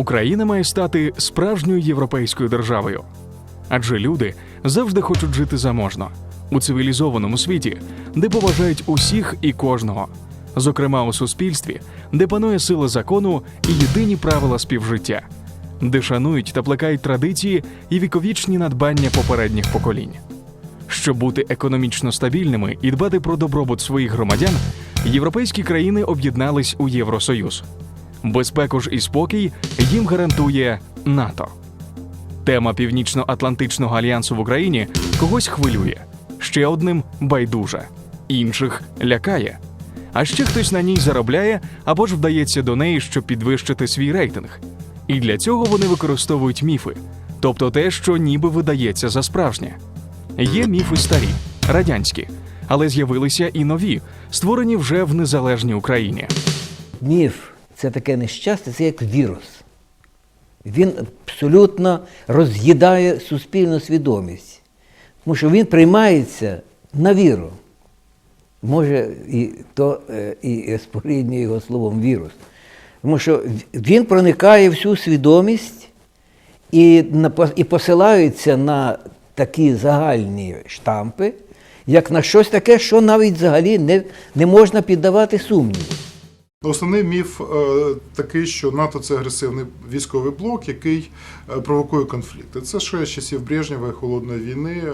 Україна має стати справжньою європейською державою. Адже люди завжди хочуть жити заможно у цивілізованому світі, де поважають усіх і кожного, зокрема у суспільстві, де панує сила закону і єдині правила співжиття, де шанують та плекають традиції і віковічні надбання попередніх поколінь. Щоб бути економічно стабільними і дбати про добробут своїх громадян, європейські країни об'єднались у Євросоюз. Безпеку ж і спокій їм гарантує НАТО. Тема Північно-Атлантичного альянсу в Україні когось хвилює, ще одним байдуже, інших лякає. А ще хтось на ній заробляє або ж вдається до неї, щоб підвищити свій рейтинг. І для цього вони використовують міфи, тобто те, що ніби видається за справжнє. Є міфи старі, радянські, але з'явилися і нові, створені вже в незалежній Україні. Міф це таке нещастя, це як вірус. Він абсолютно роз'їдає суспільну свідомість, тому що він приймається на віру. Може, і то е, і споріднює його словом вірус. Тому що він проникає всю свідомість і, і посилаються на такі загальні штампи, як на щось таке, що навіть взагалі не, не можна піддавати сумніву. Основний міф е, такий, що НАТО це агресивний військовий блок, який е, провокує конфлікти. Це ще з часів Брежнєва і холодної війни е,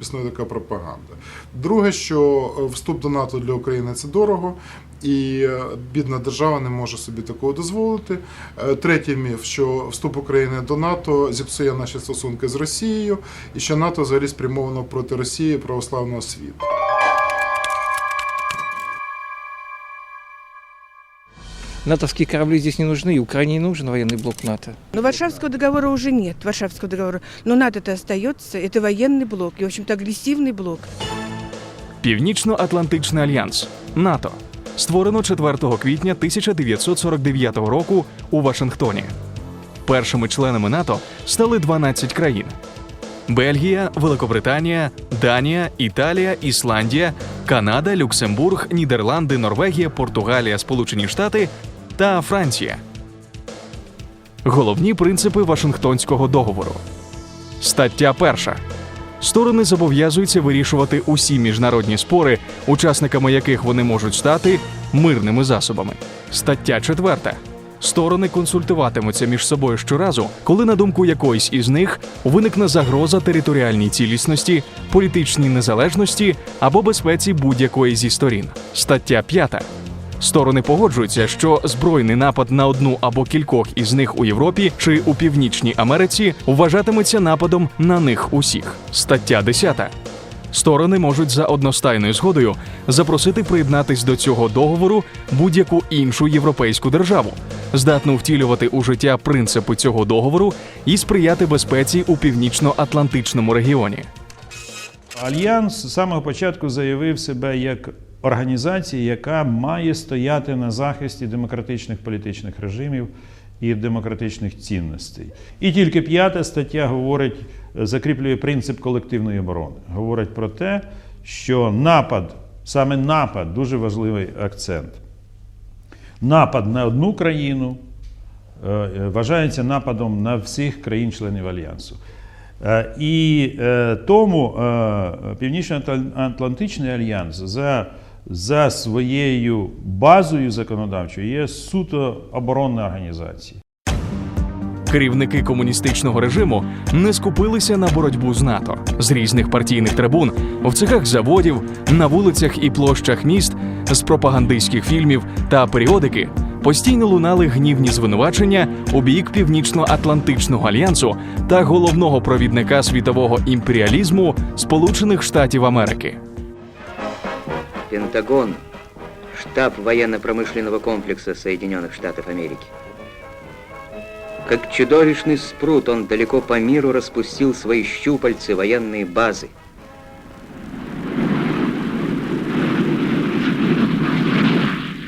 існує така пропаганда. Друге, що вступ до НАТО для України це дорого, і бідна держава не може собі такого дозволити. Третій міф, що вступ України до НАТО зіпсує наші стосунки з Росією, і що НАТО взагалі спрямовано проти Росії православного світу. натовские корабли здесь не нужны, и Украине не нужен военный блок НАТО. Но Варшавского договора уже нет, Варшавского договора. Но НАТО-то остается, это военный блок и, в общем-то, агрессивный блок. Північно-Атлантичний альянс НАТО створено 4 квітня 1949 року у Вашингтоні. Першими членами НАТО стали 12 країн: Бельгія, Великобританія, Данія, Італія, Ісландія, Канада, Люксембург, Нідерланди, Норвегія, Португалія, Сполучені Штати та Франція. Головні принципи Вашингтонського договору. Стаття перша. Сторони зобов'язуються вирішувати усі міжнародні спори, учасниками яких вони можуть стати мирними засобами. Стаття 4. Сторони консультуватимуться між собою щоразу, коли на думку якоїсь із них виникне загроза територіальній цілісності, політичній незалежності або безпеці будь-якої зі сторін. Стаття 5. Сторони погоджуються, що збройний напад на одну або кількох із них у Європі чи у Північній Америці вважатиметься нападом на них усіх. Стаття 10. Сторони можуть за одностайною згодою запросити приєднатись до цього договору будь-яку іншу європейську державу, здатну втілювати у життя принципи цього договору і сприяти безпеці у північно-атлантичному регіоні. Альянс з самого початку заявив себе як організація, яка має стояти на захисті демократичних політичних режимів і демократичних цінностей. І тільки п'ята стаття говорить, закріплює принцип колективної оборони. Говорить про те, що напад, саме напад, дуже важливий акцент. Напад на одну країну е, е, вважається нападом на всіх країн-членів Альянсу. Е, І тому Північно-Атлантичний альянс за, за своєю базою законодавчою є суто оборонна організація. Керівники комуністичного режиму не скупилися на боротьбу з НАТО з різних партійних трибун, в цехах заводів, на вулицях і площах міст, з пропагандистських фільмів та періодики постійно лунали гнівні звинувачення у бік Північно-Атлантичного альянсу та головного провідника світового імперіалізму Сполучених Штатів Америки. Пентагон – штаб военно-промышленного комплекса Соединенных Штатов Америки. Как чудовищный спрут он далеко по миру распустил свои щупальцы военные базы.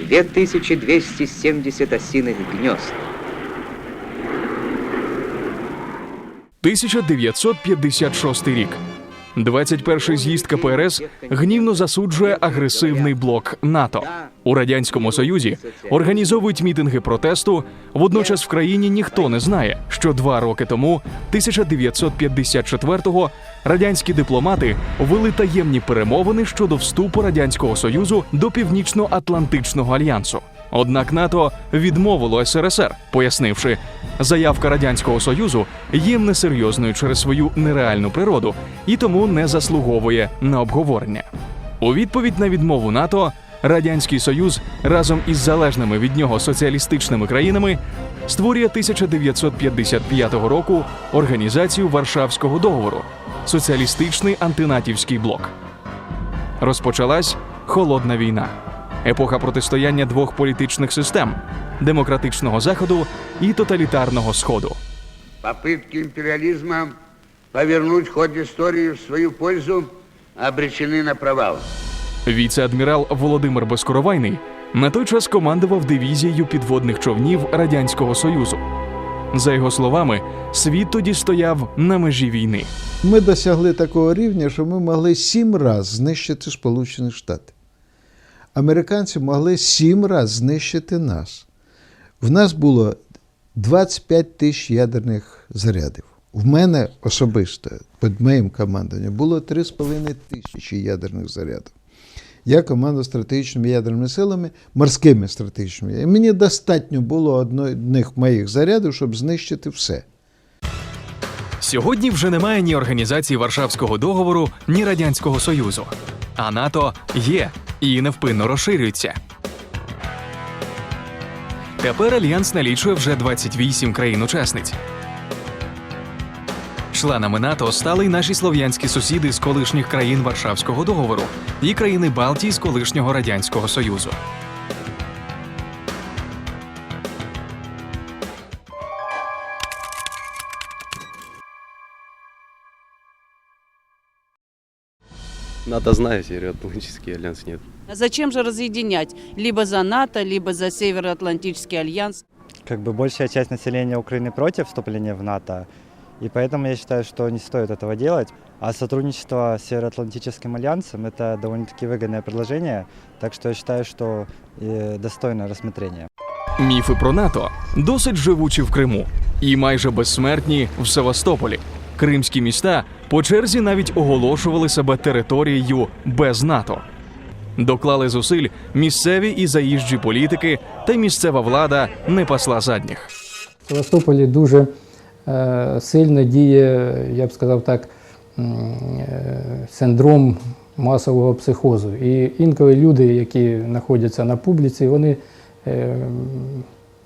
Две тысячи двести семьдесят осиных гнезд. 1956 рік. 21-й з'їзд КПРС гнівно засуджує агресивний блок НАТО. У радянському союзі організовують мітинги протесту. Водночас в країні ніхто не знає, що два роки тому, 1954-го, радянські дипломати вели таємні перемовини щодо вступу радянського союзу до Північно-Атлантичного альянсу. Однак НАТО відмовило СРСР, пояснивши, заявка радянського союзу є несерйозною через свою нереальну природу і тому не заслуговує на обговорення. У відповідь на відмову НАТО радянський союз разом із залежними від нього соціалістичними країнами створює 1955 року організацію Варшавського договору соціалістичний антинатівський блок. Розпочалась холодна війна, епоха протистояння двох політичних систем демократичного заходу і тоталітарного сходу. Попытки империализма повернуть ход истории в свою пользу обречены на провал. Віце-адмірал Володимир Безкоровайний на той час командував дивізією підводних човнів Радянського Союзу. За його словами, світ тоді стояв на межі війни. Ми досягли такого рівня, що ми могли сім разів знищити Сполучені Штати. Американці могли сім разів знищити нас. В нас було 25 тисяч ядерних зарядів. В мене особисто, під моїм командуванням, було 3,5 тисячі ядерних зарядів. Я командував стратегічними ядерними силами, морськими стратегічними. І мені достатньо було одних моїх зарядів, щоб знищити все. Сьогодні вже немає ні організації Варшавського договору, ні Радянського Союзу. А НАТО є і невпинно розширюється. Тепер альянс налічує вже 28 країн-учасниць. Членами НАТО стали й наші слов'янські сусіди з колишніх країн Варшавського договору і країни Балтії з колишнього Радянського Союзу. НАТО знаю, Североатлантический альянс нет. А Зачем же разъединять? Либо за НАТО, либо за Североатлантический альянс. Как бы большая часть населения Украины против вступления в НАТО, и поэтому я считаю, что не стоит этого делать. А сотрудничество с Североатлантическим альянсом – это довольно-таки выгодное предложение, так что я считаю, что э, достойно рассмотрения. Міфи про НАТО досить живучі в Криму і майже безсмертні в Севастополі. Кримські міста по черзі навіть оголошували себе територією без НАТО. Доклали зусиль місцеві і заїжджі політики, та й місцева влада не пасла задніх. В Севастополі дуже е, сильно діє, я б сказав так, е, синдром масового психозу. І інколи люди, які знаходяться на публіці, вони е,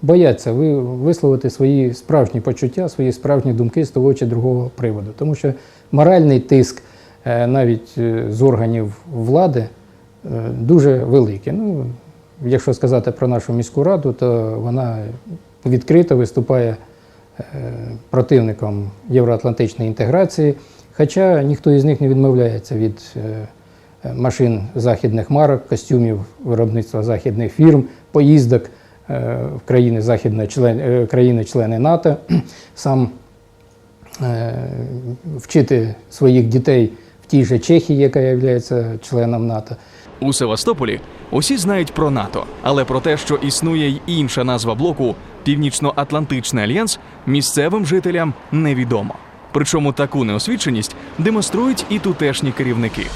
бояться висловити свої справжні почуття, свої справжні думки з того чи другого приводу. Тому що моральний тиск е, навіть е, з органів влади е, дуже великий. Ну, якщо сказати про нашу міську раду, то вона відкрито виступає е, противником євроатлантичної інтеграції, хоча ніхто із них не відмовляється від е, машин західних марок, костюмів виробництва західних фірм, поїздок е, в е, країни-члени НАТО, сам вчити своїх дітей в тій же Чехії, яка є членом НАТО. У Севастополі усі знають про НАТО, але про те, що існує й інша назва блоку Північно-Атлантичний альянс, місцевим жителям невідомо. Причому таку неосвіченість демонструють і тутешні керівники.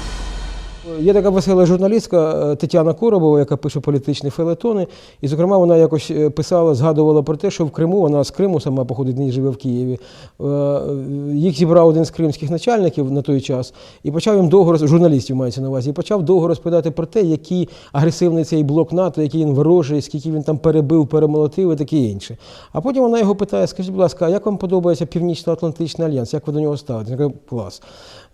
Є така весела журналістка е, Тетяна Коробова, яка пише політичні фелетони. І, зокрема, вона якось е, писала, згадувала про те, що в Криму вона з Криму сама походить, нині живе в Києві. е, Їх зібрав один з кримських начальників на той час і почав їм довго журналістів мається на увазі, і почав довго розповідати про те, який агресивний цей блок НАТО, який він ворожий, скільки він там перебив, перемолотив і таке інше. А потім вона його питає: скажіть, будь ласка, а як вам подобається Північно-Атлантичний альянс? Як ви до нього ставитесь? Він каже, клас.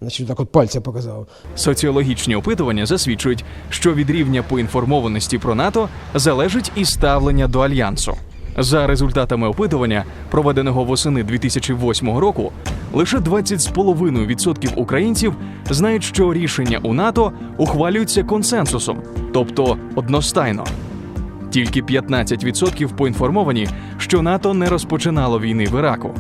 Значить, так от пальця показав. Соціологічні опитування засвідчують, що від рівня поінформованості про НАТО залежить і ставлення до альянсу. За результатами опитування, проведеного восени 2008 року, лише 20,5% українців знають, що рішення у НАТО ухвалюються консенсусом, тобто одностайно. Тільки 15% поінформовані, що НАТО не розпочинало війни в Іраку.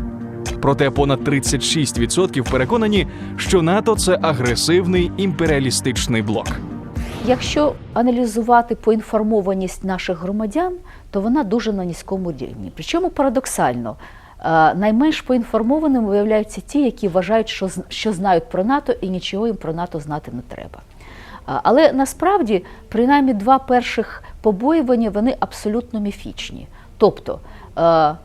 Проте понад 36% переконані, що НАТО це агресивний імперіалістичний блок. Якщо аналізувати поінформованість наших громадян, то вона дуже на низькому рівні. Причому парадоксально, е, найменш поінформованими виявляються ті, які вважають, що, що знають про НАТО і нічого їм про НАТО знати не треба. Але насправді, принаймні, два перших побоювання вони абсолютно міфічні. Тобто, е,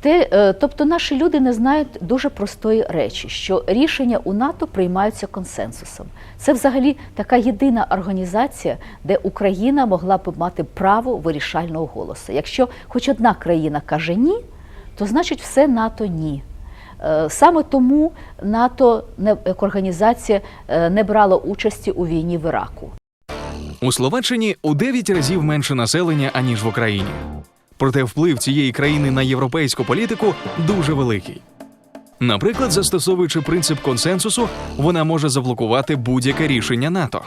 те, е, тобто наші люди не знають дуже простої речі, що рішення у НАТО приймаються консенсусом. Це взагалі така єдина організація, де Україна могла б мати право вирішального голосу. Якщо хоч одна країна каже ні, то значить все НАТО ні. Е, Саме тому НАТО як організація е, не брала участі у війні в Іраку. У Словаччині у 9 разів менше населення, аніж в Україні. Проте вплив цієї країни на європейську політику дуже великий. Наприклад, застосовуючи принцип консенсусу, вона може заблокувати будь-яке рішення НАТО.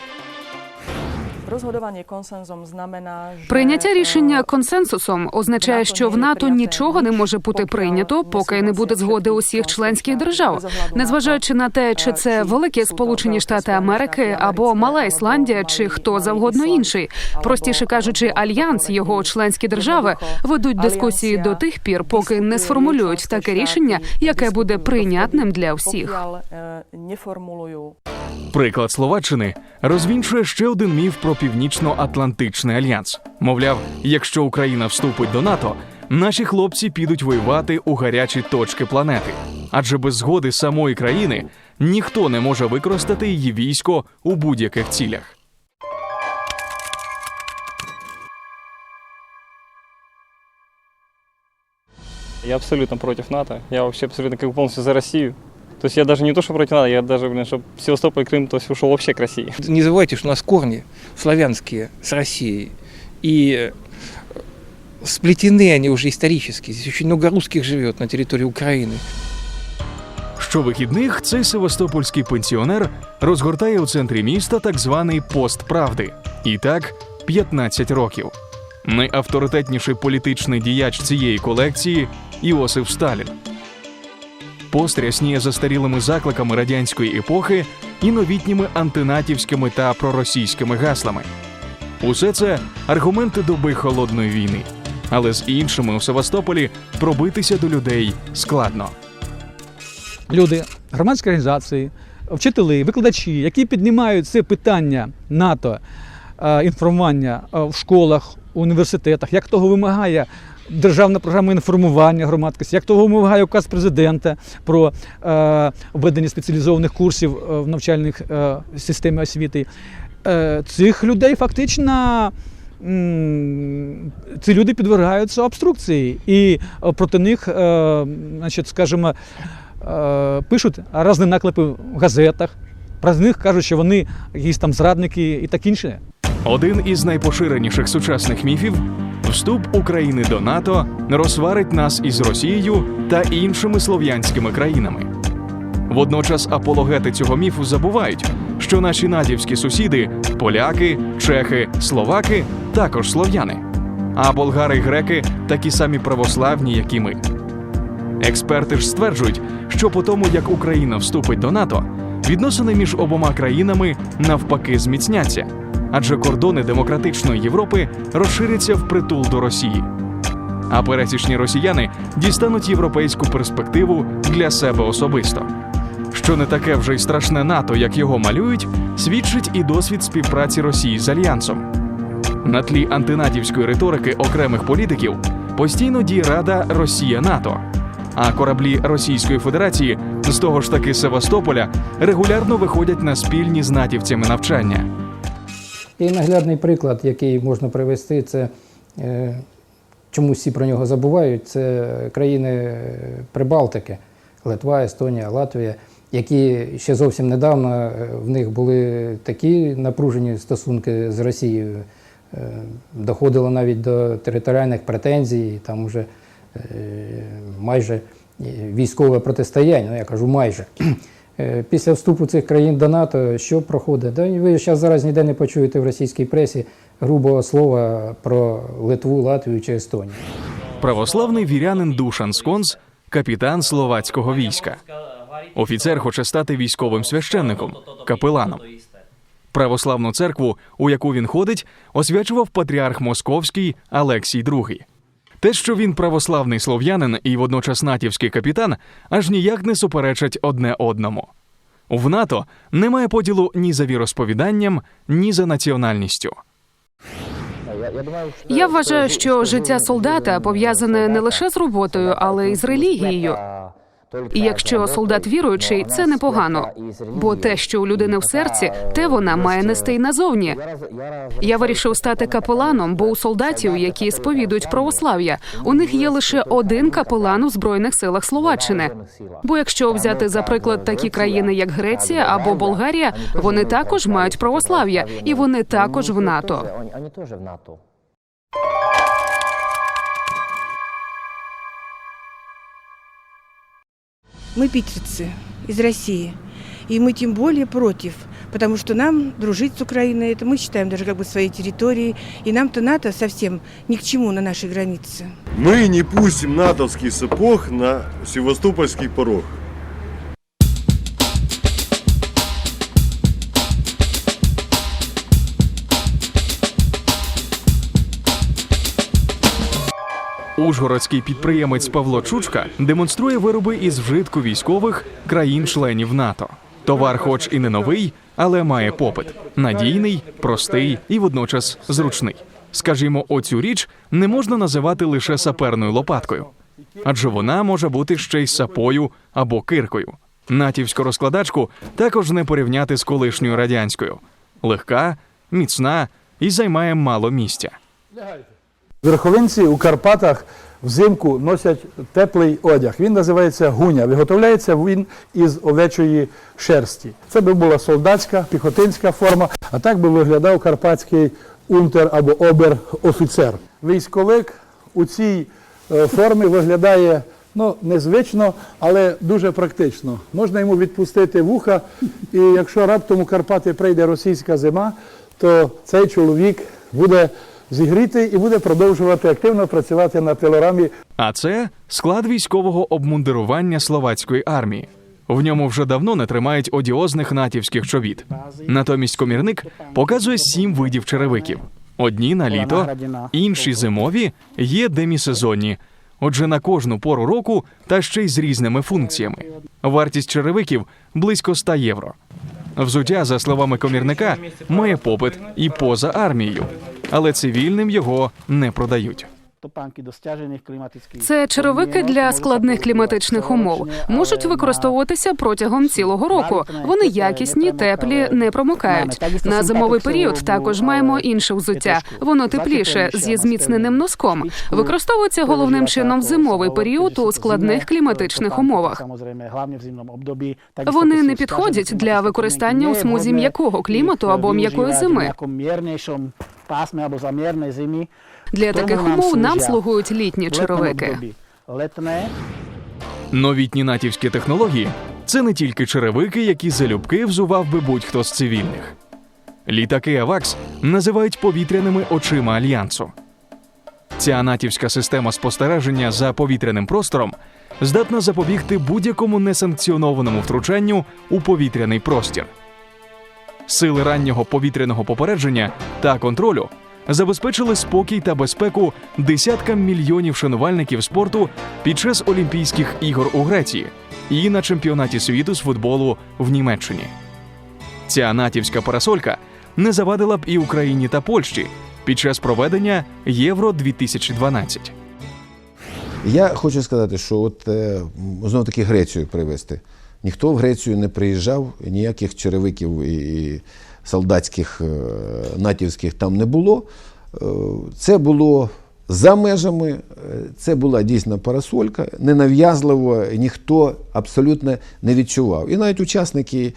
Розгодування консенсусом знamená, že Прийняття рішення консенсусом означає, що в НАТО нічого не може бути прийнято, поки не буде згоди усіх членських держав, незважаючи на те, чи це великі Сполучені Штати Америки або Мала Ісландія, чи хто завгодно інший. Простіше кажучи, альянс його членські держави ведуть дискусії до тих пір, поки не сформулюють таке рішення, яке буде прийнятним для всіх. neformulujú Приклад Словаччини розвінчує ще один міф про північно-атлантичний альянс. Мовляв, якщо Україна вступить до НАТО, наші хлопці підуть воювати у гарячі точки планети. Адже без згоди самої країни ніхто не може використати її військо у будь-яких цілях. Я абсолютно против НАТО. Я вообще абсолютно как полностью за Россию. То есть я даже не то, что против НАТО, я даже, блин, чтобы Севастополь, Крым, то есть ушел вообще к России. Не забывайте, что у нас корни славянские с Россией. И э, сплетены они уже исторически. Здесь очень много русских живет на территории Украины. Щовихідних цей севастопольський пенсіонер розгортає у центрі міста так званий пост правди. І так 15 років. Найавторитетніший політичний діяч цієї колекції Іосиф Сталін. Пост рясніє застарілими закликами радянської епохи і новітніми антинатівськими та проросійськими гаслами. Усе це аргументи доби холодної війни. Але з іншими у Севастополі пробитися до людей складно. люди, громадські організації, вчителі, викладачі, які піднімають це питання НАТО, е, інформування е, в школах, університетах, як того вимагає державна програма інформування громадськості, як того вимагає указ президента про е, введення спеціалізованих курсів е, в навчальних е, системі освіти. Е, цих людей фактично. Ці люди підвергаються обструкції, і е, проти них, е, значить, скажімо, пишуть різні наклепи в газетах. Про них кажуть, що вони якісь там зрадники і так інше. Один із найпоширеніших сучасних міфів вступ України до НАТО розсварить нас із Росією та іншими слов'янськими країнами. Водночас апологети цього міфу забувають, що наші натівські сусіди поляки, чехи, словаки також слов'яни, а болгари й греки такі самі православні, як і ми. Експерти ж стверджують, що по тому, як Україна вступить до НАТО, відносини між обома країнами навпаки зміцняться, адже кордони демократичної Європи розширяться впритул до Росії. А пересічні росіяни дістануть європейську перспективу для себе особисто. Що не таке вже й страшне НАТО, як його малюють, свідчить і досвід співпраці Росії з альянсом. На тлі антинатівської риторики окремих політиків постійно діє Рада Росія НАТО. А кораблі Російської Федерації з того ж таки Севастополя регулярно виходять на спільні з натівцями навчання. І наглядний приклад, який можна привести, це е, чому всі про нього забувають, це країни Прибалтики, Литва, Естонія, Латвія, які ще зовсім недавно е, в них були такі напружені стосунки з Росією, е, доходило навіть до територіальних претензій, там вже е, майже е, військове протистояння, ну я кажу майже. Е, Після вступу цих країн до НАТО що проходить? Да, ви зараз зараз ніде не почуєте в російській пресі грубого слова про Литву, Латвію чи Естонію. Православний вірянин Душан Сконс капітан словацького війська. Офіцер хоче стати військовим священником, капеланом. Православну церкву, у яку він ходить, освячував патріарх Московський Алексій II. Те, що він православний слов'янин і водночас натівський капітан, аж ніяк не суперечать одне одному. В НАТО немає поділу ні за віросповіданням, ні за національністю. Я вважаю, що життя солдата пов'язане не лише з роботою, але й з релігією. І якщо солдат віруючий, це непогано. Бо те, що у людини в серці, те вона має нести й назовні. Я вирішив стати капеланом, бо у солдатів, які сповідують православ'я, у них є лише один капелан у збройних силах Словаччини. Бо якщо взяти за приклад такі країни, як Греція або Болгарія, вони також мають православ'я, і вони також в НАТО. Мы питерцы из России. И мы тем более против, потому что нам дружить с Украиной, это мы считаем даже как бы своей территорией, и нам-то НАТО совсем ни к чему на нашей границе. Мы не пустим натовский сапог на севастопольский порог. Ужгородський підприємець Павло Чучка демонструє вироби із вжитку військових країн-членів НАТО. Товар, хоч і не новий, але має попит надійний, простий і водночас зручний. Скажімо, оцю річ не можна називати лише саперною лопаткою, адже вона може бути ще й сапою або киркою. Натівську розкладачку також не порівняти з колишньою радянською. Легка, міцна і займає мало місця. Верховинці у Карпатах взимку носять теплий одяг. Він називається гуня. Виготовляється він із овечої шерсті. Це би була солдатська, піхотинська форма, а так би виглядав карпатський унтер або обер-офіцер. Військовик у цій е, формі виглядає ну, незвично, але дуже практично. Можна йому відпустити вуха, і якщо раптом у Карпати прийде російська зима, то цей чоловік буде зігрітий і буде продовжувати активно працювати на пилорамі. А це склад військового обмундирування словацької армії. В ньому вже давно не тримають одіозних натівських чобіт. Натомість комірник показує сім видів черевиків: одні на літо, інші зимові, є демісезонні. Отже, на кожну пору року та ще й з різними функціями. Вартість черевиків близько 100 євро. Взуття, за словами комірника, має попит і поза армією, але цивільним його не продають. Це черевики для складних кліматичних умов можуть використовуватися протягом цілого року. Вони якісні, теплі, не промокають. На зимовий період також маємо інше взуття. Воно тепліше зі зміцненим носком. Використовується головним чином в зимовий період у складних кліматичних умовах. Вони не підходять для використання у смузі м'якого клімату або м'якої зими. Для таких умов нам слугують літні черевики. Новітні натівські технології це не тільки черевики, які залюбки взував би будь-хто з цивільних. Літаки Авакс називають повітряними очима альянсу. Ця натівська система спостереження за повітряним простором здатна запобігти будь-якому несанкціонованому втручанню у повітряний простір. Сили раннього повітряного попередження та контролю забезпечили спокій та безпеку десяткам мільйонів шанувальників спорту під час Олімпійських ігор у Греції і на чемпіонаті світу з футболу в Німеччині. Ця натівська парасолька не завадила б і Україні та Польщі під час проведення Євро 2012 Я хочу сказати, що от е, знову таки Грецію привезти. Ніхто в Грецію не приїжджав, ніяких черевиків і солдатських е, натівських там не було. Е, Це було за межами, е, це була дійсно парасолька, ненав'язливо, ніхто абсолютно не відчував. І навіть учасники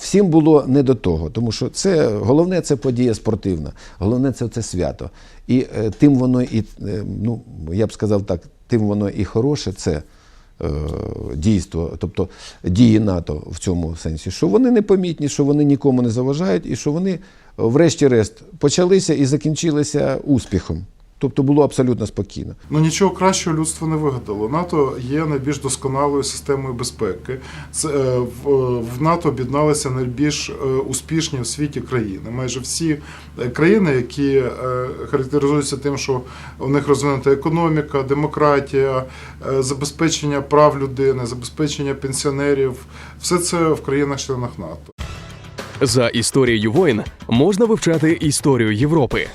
всім було не до того, тому що це головне це подія спортивна, головне це, це свято. І тим воно і, ну я б сказав так, тим воно і хороше це. Е, Дійство, тобто дії НАТО в цьому сенсі, що вони непомітні, що вони нікому не заважають, і що вони, врешті-решт, почалися і закінчилися успіхом. Тобто було абсолютно спокійно. Ну нічого кращого людство не вигадало. НАТО є найбільш досконалою системою безпеки. Це е, в, в НАТО об'єдналися найбільш е, успішні в світі країни. Майже всі е, країни, які е, характеризуються тим, що у них розвинута економіка, демократія, е, забезпечення прав людини, забезпечення пенсіонерів, все це в країнах-членах НАТО. За історією воїн можна вивчати історію Європи.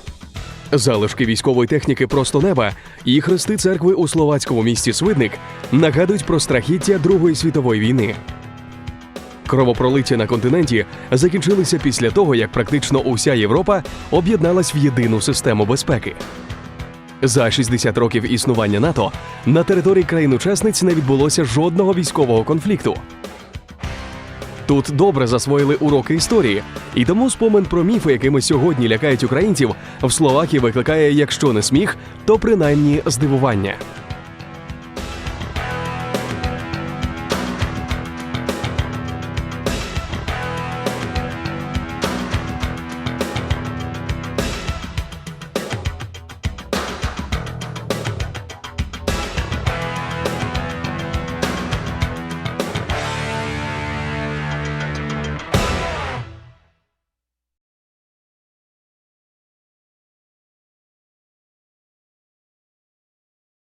Залишки військової техніки просто неба і хрести церкви у словацькому місті Свидник нагадують про страхіття Другої світової війни. Кровопролиття на континенті закінчилися після того, як практично уся Європа об'єдналась в єдину систему безпеки. За 60 років існування НАТО на території країн-учасниць не відбулося жодного військового конфлікту. Тут добре засвоїли уроки історії, і тому спомин про міфи, якими сьогодні лякають українців, в Словакії викликає, якщо не сміх, то принаймні здивування.